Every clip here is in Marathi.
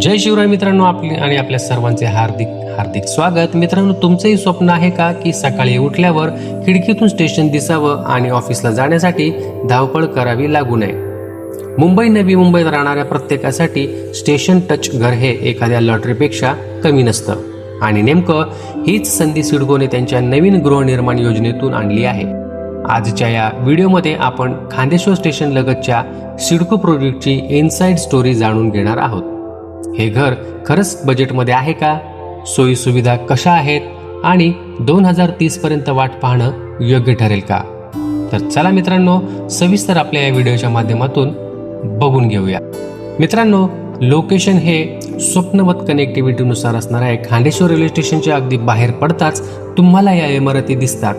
जय शिवराय मित्रांनो आपले आणि आपल्या सर्वांचे हार्दिक हार्दिक स्वागत. मित्रांनो तुमचंही स्वप्न आहे का की सकाळी उठल्यावर खिडकीतून स्टेशन दिसावं आणि ऑफिसला जाण्यासाठी धावपळ करावी लागू नये? मुंबई नवी मुंबईत राहणाऱ्या प्रत्येकासाठी स्टेशन टच घर हे एखाद्या लॉटरीपेक्षा कमी नसतं. आणि नेमकं हीच संधी सिडकोने त्यांच्या नवीन गृहनिर्माण योजनेतून आणली आहे. आजच्या या व्हिडिओमध्ये आपण खांदेश्वर स्टेशन लगतच्या सिडको प्रोजेक्टची इनसाइड स्टोरी जाणून घेणार आहोत. हे घर खरंच बजेटमध्ये आहे का? सोयी सुविधा कशा आहेत? आणि दोन हजार तीस पर्यंत वाट पाहणं योग्य ठरेल का? तर चला मित्रांनो सविस्तर आपल्या या व्हिडिओच्या माध्यमातून बघून घेऊया. मित्रांनो लोकेशन हे स्वप्नवत कनेक्टिव्हिटीनुसार असणार आहे खांडेश्वर रेल्वे स्टेशनच्या अगदी बाहेर पडताच तुम्हाला या इमारती दिसतात.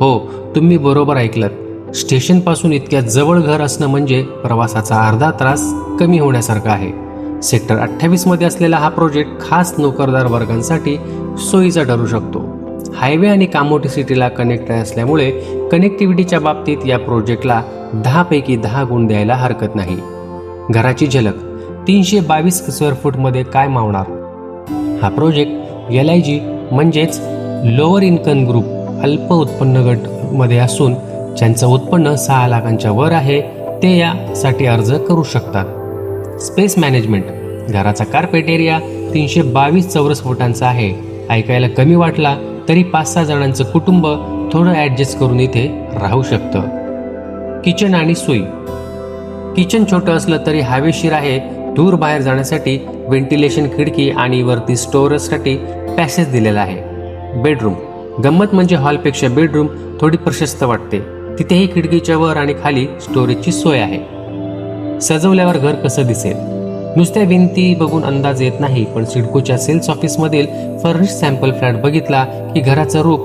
हो तुम्ही बरोबर ऐकलं स्टेशनपासून इतक्या जवळ घर असणं म्हणजे प्रवासाचा अर्धा त्रास कमी होण्यासारखा आहे. सेक्टर अठ्ठावीसमध्ये असलेला हा प्रोजेक्ट खास नोकरदार वर्गांसाठी सोयीचा ठरू शकतो. हायवे आणि कामोटी सिटीला कनेक्ट असल्यामुळे कनेक्टिव्हिटीच्या बाबतीत या प्रोजेक्टला दहापैकी दहा गुण द्यायला हरकत नाही. घराची झलक तीनशे बावीस स्क्वेअर फूटमध्ये काय मावणार? हा प्रोजेक्ट एल आय जी म्हणजेच लोअर इन्कम ग्रुप अल्प उत्पन्न गटमध्ये असून ज्यांचं उत्पन्न सहा लाखांच्या वर आहे ते यासाठी अर्ज करू शकतात. Space management. घराचा कार्पेट एरिया तीनशे बावीस चौरस फुटांचा आहे. ऐकायला कमी वाटला तरी पाच सहा जणांचं कुटुंब थोडं ॲडजस्ट करून इथे राहू शकतं. किचन आणि सोयी किचन छोटं असलं तरी हवेशीर आहे. दूर बाहेर जाण्यासाठी व्हेंटिलेशन खिडकी आणि वरती स्टोरेजसाठी पॅसेज दिलेला आहे. बेडरूम गंमत म्हणजे हॉलपेक्षा बेडरूम थोडी प्रशस्त वाटते. तिथेही खिडकीच्या वर आणि खाली स्टोरेजची सोय आहे. सजवल्यावर घर कसं दिसेल? नुसत्या भिंती बघून अंदाज येत नाही पण सिडकोच्या सेल्स ऑफिसमधील फर्निश सॅम्पल फ्लॅट बघितला की घराचं रूप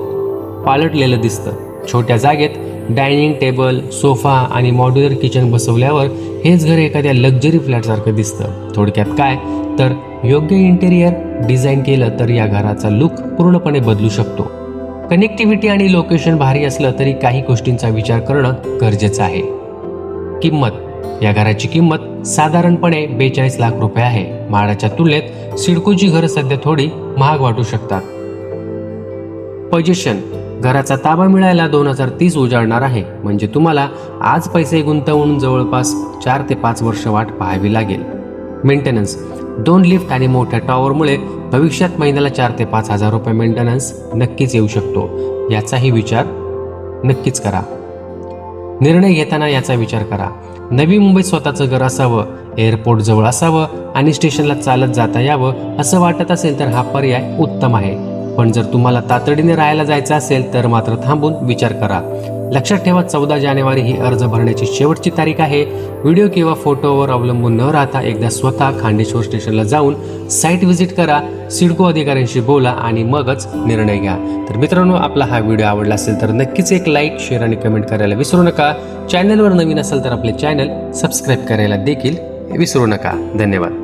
पालटलेलं दिसतं. छोट्या जागेत डायनिंग टेबल सोफा आणि मॉड्युलर किचन बसवल्यावर हेच घर एखाद्या लक्झरी फ्लॅटसारखं दिसतं. थोडक्यात काय? तर योग्य इंटेरियर डिझाईन केलं तर या घराचा लुक पूर्णपणे बदलू शकतो. कनेक्टिव्हिटी आणि लोकेशन भारी असलं तरी काही गोष्टींचा विचार करणं गरजेचं आहे. किंमत. या घराची किंमत साधारणपणे बेचाळीस लाख रुपये आहे. म्हाडाच्या तुलनेत सिडकोची घरं सध्या थोडी महाग वाटू शकतात. पजेशन घराचा ताबा मिळायला दोन हजार तीस उजाडणार आहे. म्हणजे तुम्हाला आज पैसे गुंतवून जवळपास चार ते पाच वर्ष वाट पाहावी लागेल. मेंटेनन्स दोन लिफ्ट आणि मोठ्या टॉवरमुळे भविष्यात महिन्याला चार ते पाच हजार रुपये मेंटेनन्स नक्कीच येऊ शकतो. याचाही विचार नक्कीच करा. निर्णय घेताना याचा विचार करा. नवी मुंबईत स्वतःचं घर असावं एअरपोर्ट जवळ असावं आणि स्टेशनला चालत जाता यावं असं वाटत असेल तर हा पर्याय उत्तम आहे. पण जर तुम्हाला तातडीने राहायला जायचं असेल तर मात्र थांबून विचार करा. लक्षात ठेवा चौदा जानेवारी ही अर्ज भरण्याची शेवटची तारीख आहे. व्हिडिओ किंवा फोटोवर अवलंबून न राहता एकदा स्वतः खांडेश्वर स्टेशनला जाऊन साईट व्हिजिट करा सिडको अधिकाऱ्यांशी बोला आणि मगच निर्णय घ्या. तर मित्रांनो आपला हा व्हिडिओ आवडला असेल तर नक्कीच एक लाईक शेअर आणि कमेंट करायला विसरू नका. चॅनलवर नवीन असेल तर आपले चॅनल सबस्क्राईब करायला देखील विसरू नका. धन्यवाद.